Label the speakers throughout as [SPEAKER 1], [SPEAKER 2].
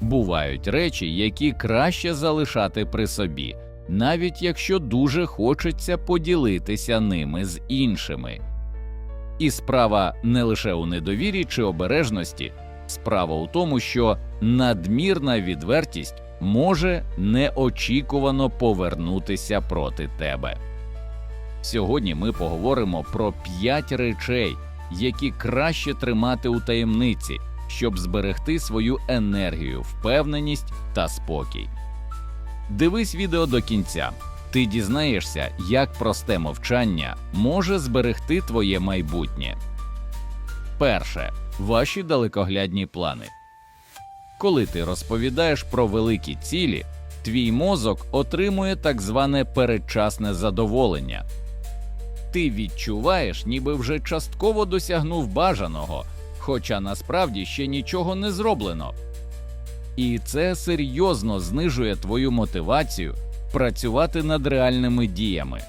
[SPEAKER 1] Бувають речі, які краще залишати при собі, навіть якщо дуже хочеться поділитися ними з іншими. І справа не лише у недовірі чи обережності, справа у тому, що надмірна відвертість може неочікувано повернутися проти тебе. Сьогодні ми поговоримо про п'ять речей, які краще тримати у таємниці, щоб зберегти свою енергію, впевненість та спокій. Дивись відео до кінця. Ти дізнаєшся, як просте мовчання може зберегти твоє майбутнє. Перше. Ваші далекоглядні плани. Коли ти розповідаєш про великі цілі, твій мозок отримує так зване передчасне задоволення. Ти відчуваєш, ніби вже частково досягнув бажаного, хоча насправді ще нічого не зроблено. І це серйозно знижує твою мотивацію працювати над реальними діями.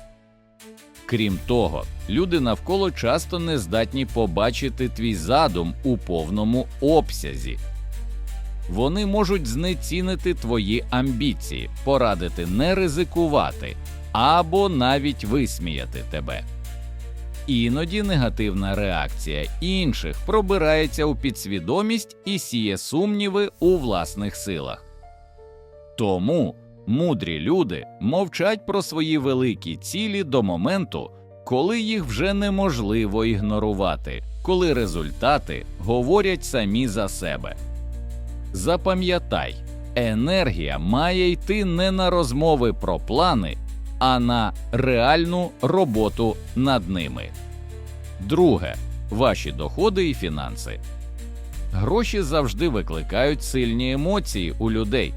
[SPEAKER 1] Крім того, люди навколо часто не здатні побачити твій задум у повному обсязі. Вони можуть знецінити твої амбіції, порадити не ризикувати або навіть висміяти тебе. Іноді негативна реакція інших пробирається у підсвідомість і сіє сумніви у власних силах. Тому мудрі люди мовчать про свої великі цілі до моменту, коли їх вже неможливо ігнорувати, коли результати говорять самі за себе. Запам'ятай, енергія має йти не на розмови про плани, а на реальну роботу над ними. Друге ваші доходи і фінанси. Гроші завжди викликають сильні емоції у людей.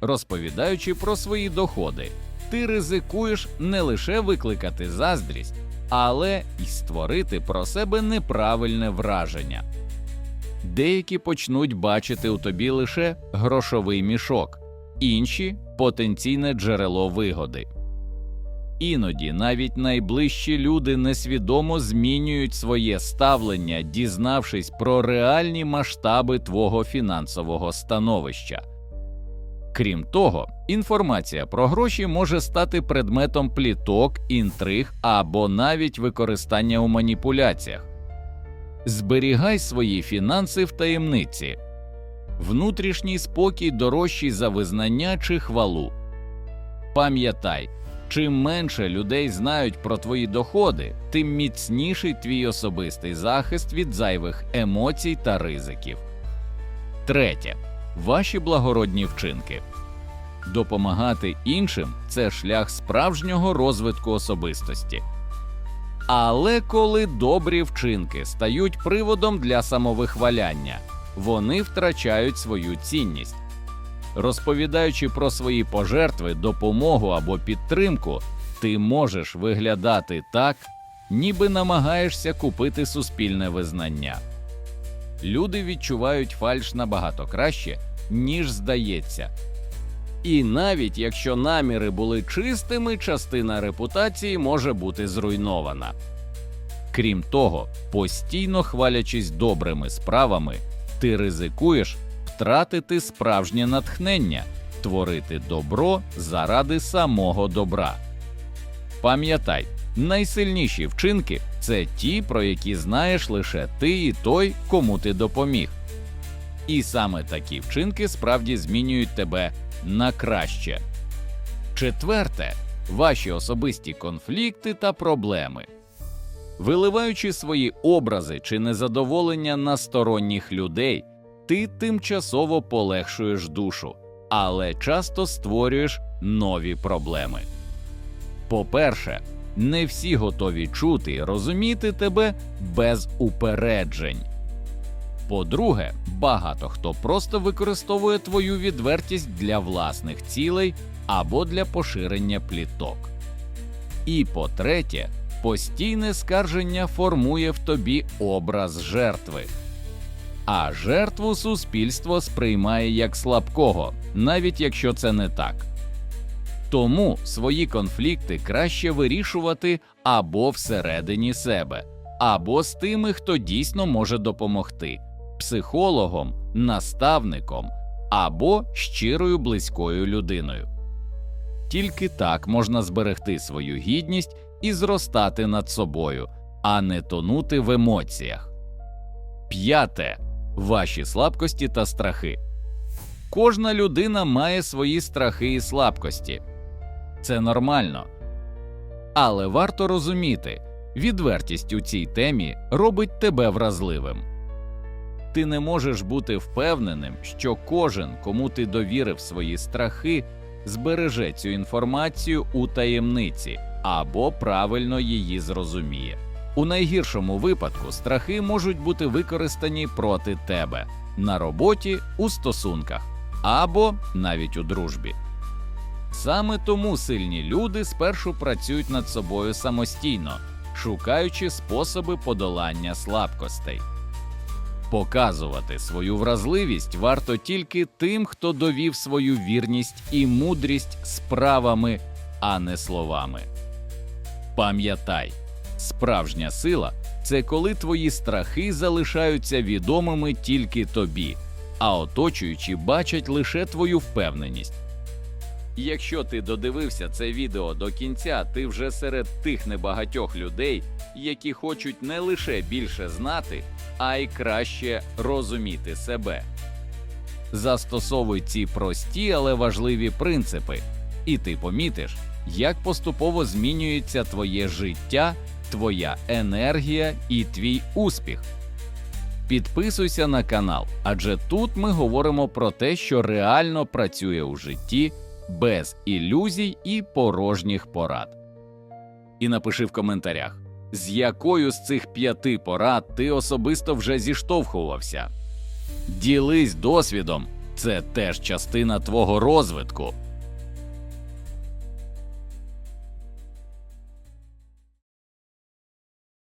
[SPEAKER 1] Розповідаючи про свої доходи, ти ризикуєш не лише викликати заздрість, але й створити про себе неправильне враження. Деякі почнуть бачити у тобі лише грошовий мішок, інші потенційне джерело вигоди. Іноді навіть найближчі люди несвідомо змінюють своє ставлення, дізнавшись про реальні масштаби твого фінансового становища. Крім того, інформація про гроші може стати предметом пліток, інтриг або навіть використання у маніпуляціях. Зберігай свої фінанси в таємниці. Внутрішній спокій дорожчий за визнання чи хвалу. Пам'ятай, чим менше людей знають про твої доходи, тим міцніший твій особистий захист від зайвих емоцій та ризиків. Третє. Ваші благородні вчинки. Допомагати іншим це шлях справжнього розвитку особистості. Але коли добрі вчинки стають приводом для самовихваляння, вони втрачають свою цінність. Розповідаючи про свої пожертви, допомогу або підтримку, ти можеш виглядати так, ніби намагаєшся купити суспільне визнання. Люди відчувають фальш набагато краще, ніж здається. І навіть якщо наміри були чистими, частина репутації може бути зруйнована. Крім того, постійно хвалячись добрими справами, ти ризикуєш втратити справжнє натхнення, творити добро заради самого добра. Пам'ятай, найсильніші вчинки це ті, про які знаєш лише ти і той, кому ти допоміг. І саме такі вчинки справді змінюють тебе на краще. Четверте ваші особисті конфлікти та проблеми. Виливаючи свої образи чи незадоволення на сторонніх людей, ти тимчасово полегшуєш душу, але часто створюєш нові проблеми. По-перше, не всі готові чути і розуміти тебе без упереджень. По-друге, багато хто просто використовує твою відвертість для власних цілей або для поширення пліток. І по-третє, постійне скарження формує в тобі образ жертви. А жертву суспільство сприймає як слабкого, навіть якщо це не так. Тому свої конфлікти краще вирішувати або всередині себе, або з тими, хто дійсно може допомогти психологом, наставником або щирою близькою людиною. Тільки так можна зберегти свою гідність і зростати над собою, а не тонути в емоціях. П'яте ваші слабкості та страхи. Кожна людина має свої страхи і слабкості. Це нормально. Але варто розуміти, відвертість у цій темі робить тебе вразливим. Ти не можеш бути впевненим, що кожен, кому ти довірив свої страхи, збереже цю інформацію у таємниці або правильно її зрозуміє. У найгіршому випадку страхи можуть бути використані проти тебе на роботі, у стосунках або навіть у дружбі. Саме тому сильні люди спершу працюють над собою самостійно, шукаючи способи подолання слабкостей. Показувати свою вразливість варто тільки тим, хто довів свою вірність і мудрість справами, а не словами. Пам'ятай, справжня сила це коли твої страхи залишаються відомими тільки тобі, а оточуючі бачать лише твою впевненість. Якщо ти додивився це відео до кінця, ти вже серед тих небагатьох людей, які хочуть не лише більше знати, а й краще розуміти себе. Застосовуй ці прості, але важливі принципи, і ти помітиш, як поступово змінюється твоє життя, твоя енергія і твій успіх. Підписуйся на канал, адже тут ми говоримо про те, що реально працює у житті без ілюзій і порожніх порад. І напиши в коментарях, з якою з цих п'яти порад ти особисто вже зіштовхувався. Ділись досвідом, це теж частина твого розвитку.